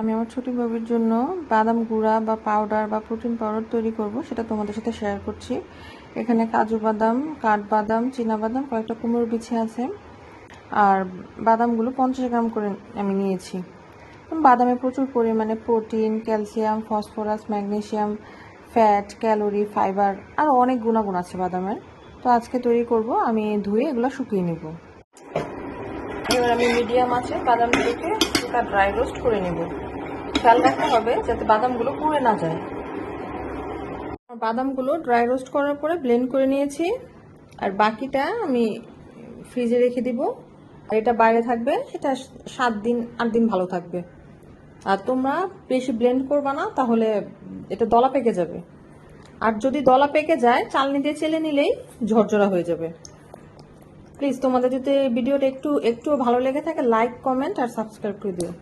আমি আমার ছোট বাবির জন্য বাদাম গুঁড়া বা পাউডার বা প্রোটিন পাউডার তৈরি করব, সেটা তোমাদের সাথে শেয়ার করছি। এখানে কাজু বাদাম, কাঠবাদাম বাদাম কয়েকটা কুমড়োর বিছে আছে। আর বাদামগুলো পঞ্চাশ গ্রাম করে আমি নিয়েছি। বাদামে প্রচুর পরিমাণে protein calcium phosphorus magnesium fat calorie fibre আর অনেক গুণাগুণ আছে বাদামের। তো আজকে তৈরি করব, আমি ধুয়ে এগুলো শুকিয়ে নেব। আমি মিডিয়াম আছে, বাদামগুলোকে হালকা ড্রাই রোস্ট করে নেব। খেয়াল রাখতে হবে যাতে বাদামগুলো পুড়ে না যায়। বাদামগুলো ড্রাই রোস্ট করার পরে ব্লেন্ড করে নিয়েছি। আর বাকিটা আমি ফ্রিজে রেখে দিব। আর এটা বাইরে থাকবে, এটা সাত দিন, আট দিন ভালো থাকবে। আর তোমরা বেশি ব্লেন্ড করবা না, তাহলে এটা দলা পেকে যাবে। আর যদি দলা পেকে যায়, চালনি দিয়ে চেলে নিলেই ঝরঝরা হয়ে যাবে। প্লিজ তোমাদের যদি ভিডিওটা একটু একটু ভালো লেগে থাকে লাইক কমেন্ট আর সাবস্ক্রাইব করে দিও।